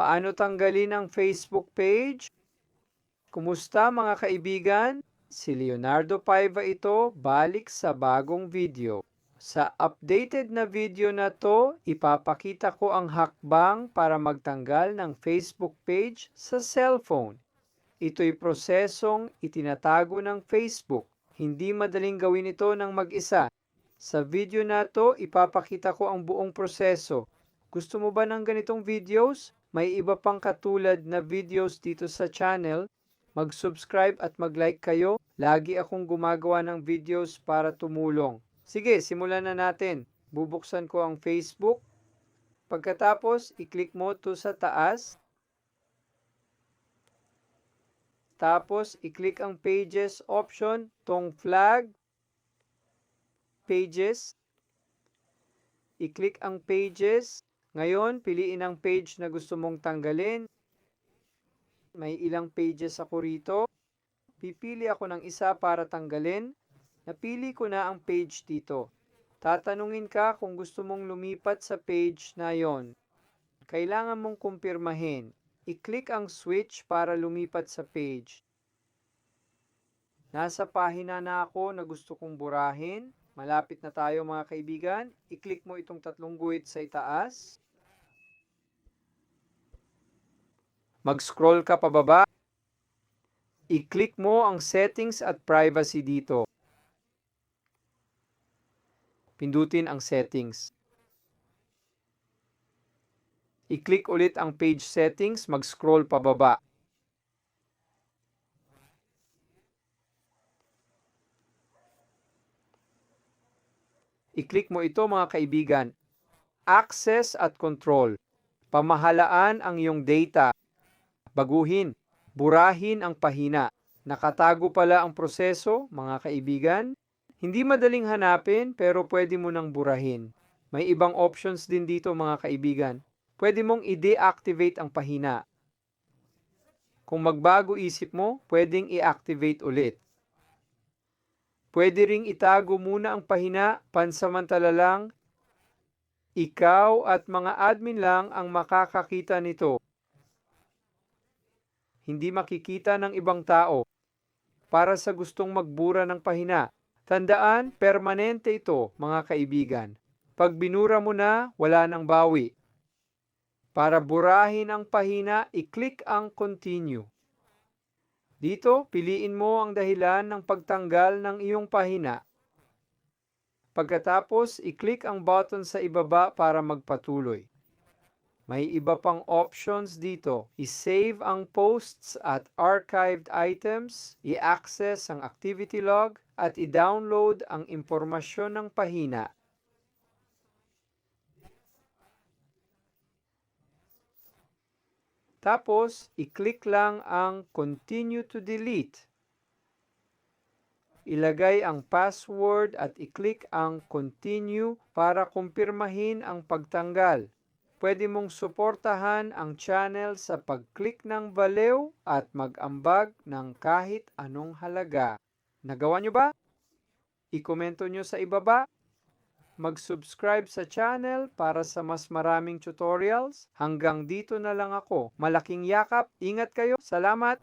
Paano tanggalin ang Facebook page? Kumusta mga kaibigan? Si Leonardo Paiva ito, balik sa bagong video. Sa updated na video na to, ipapakita ko ang hakbang para magtanggal ng Facebook page sa cellphone. Ito'y prosesong itinatago ng Facebook. Hindi madaling gawin ito ng mag-isa. Sa video na to, ipapakita ko ang buong proseso. Gusto mo ba ng ganitong videos? May iba pang katulad na videos dito sa channel. Mag-subscribe at mag-like kayo. Lagi akong gumagawa ng videos para tumulong. Sige, simulan na natin. Bubuksan ko ang Facebook. Pagkatapos, i-click mo to sa taas. Tapos, i-click ang Pages option, tong flag, Pages. I-click ang Pages. Ngayon, piliin ang page na gusto mong tanggalin. May ilang pages ako rito. Pipili ako ng isa para tanggalin. Napili ko na ang page dito. Tatanungin ka kung gusto mong lumipat sa page na yon. Kailangan mong kumpirmahin. I-click ang switch para lumipat sa page. Nasa pahina na ako na gusto kong burahin. Malapit na tayo mga kaibigan. I-click mo itong tatlong guhit sa itaas. Mag-scroll ka pababa. I-click mo ang settings at privacy dito. Pindutin ang settings. I-click ulit ang page settings, mag-scroll pababa. I-click mo ito mga kaibigan. Access at control. Pamahalaan ang iyong data. Baguhin. Burahin ang pahina. Nakatago pala ang proseso, mga kaibigan. Hindi madaling hanapin pero pwede mo nang burahin. May ibang options din dito mga kaibigan. Pwede mong i-deactivate ang pahina. Kung magbago isip mo, pwedeng i-activate ulit. Pwede ring itago muna ang pahina, pansamantala lang, ikaw at mga admin lang ang makakakita nito. Hindi makikita ng ibang tao. Para sa gustong magbura ng pahina, tandaan, permanente ito, mga kaibigan. Pag binura mo na, wala nang bawi. Para burahin ang pahina, i-click ang continue. Dito, piliin mo ang dahilan ng pagtanggal ng iyong pahina. Pagkatapos, i-click ang button sa ibaba para magpatuloy. May iba pang options dito. I-save ang posts at archived items, i-access ang activity log, at i-download ang impormasyon ng pahina. Tapos, i-click lang ang Continue to Delete. Ilagay ang password at i-click ang Continue para kumpirmahin ang pagtanggal. Pwede mong suportahan ang channel sa pag-click ng balew at mag-ambag ng kahit anong halaga. Nagawa nyo ba? I-komento nyo sa ibaba mag-subscribe sa channel para sa mas maraming tutorials. Hanggang dito na lang ako. Malaking yakap. Ingat kayo. Salamat.